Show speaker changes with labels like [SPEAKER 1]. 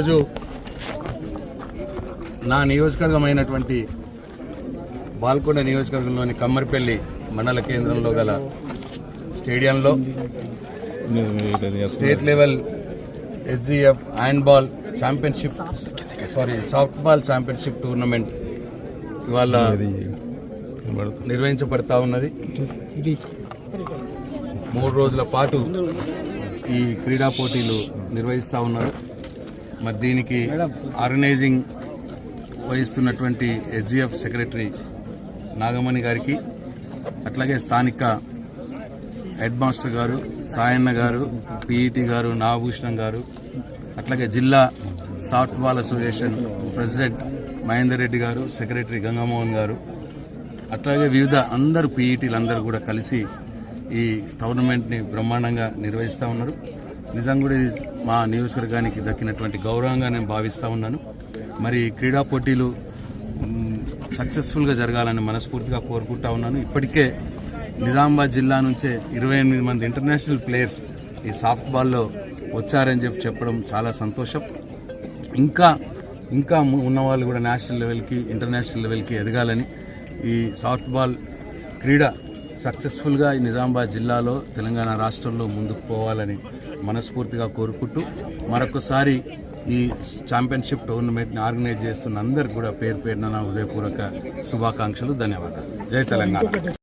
[SPEAKER 1] ఈరోజు నా నియోజకవర్గమైనటువంటి బాల్కొండ నియోజకవర్గంలోని కమ్మరిపల్లి మండల కేంద్రంలో గల స్టేడియంలో state level SGF handball championship sorry softball championship tournament ఇవాళ నిర్వహించబడతా ఉన్నది. మూడు రోజుల పాటు ఈ క్రీడా పోటీలు నిర్వహిస్తూ ఉన్నారు. మరి దీనికి ఆర్గనైజింగ్ వహిస్తున్నటువంటి ఎస్జిఎఫ్ సెక్రటరీ నాగమణి గారికి అట్లాగే స్థానిక హెడ్ మాస్టర్ గారు సాయన్న గారు పిఈటి గారు నాగభూషణం గారు అట్లాగే జిల్లా softball association president Mahender Reddy garu secretary Gangamohan గారు అట్లాగే వివిధ అందరు పీఈటీలు అందరూ కూడా కలిసి ఈ టోర్నమెంట్ని బ్రహ్మాండంగా నిర్వహిస్తూ ఉన్నారు. నిజంగా కూడా మా నియోజకవర్గానికి దక్కినటువంటి గౌరవంగా నేను భావిస్తూ ఉన్నాను. మరి క్రీడా పోటీలు సక్సెస్ఫుల్గా జరగాలని మనస్ఫూర్తిగా కోరుకుంటా ఉన్నాను. ఇప్పటికే నిజామాబాద్ జిల్లా నుంచే ఇరవై ఎనిమిది మంది ఇంటర్నేషనల్ ప్లేయర్స్ ఈ సాఫ్ట్ బాల్లో వచ్చారని చెప్పి చెప్పడం చాలా సంతోషం. ఇంకా ఇంకా ఉన్న వాళ్ళు కూడా నేషనల్ లెవెల్కి ఇంటర్నేషనల్ లెవెల్కి ఎదగాలని ఈ సాఫ్ట్ బాల్ క్రీడ సక్సెస్ఫుల్గా ఈ నిజామాబాద్ జిల్లాలో తెలంగాణ రాష్ట్రంలో ముందుకు పోవాలని మనస్ఫూర్తిగా కోరుకుంటూ మరొకసారి ఈ ఛాంపియన్షిప్ టోర్నమెంట్ని ఆర్గనైజ్ చేస్తున్న అందరికి కూడా పేరు పేరున నా హృదయపూర్వక శుభాకాంక్షలు ధన్యవాదాలు. జై తెలంగాణ.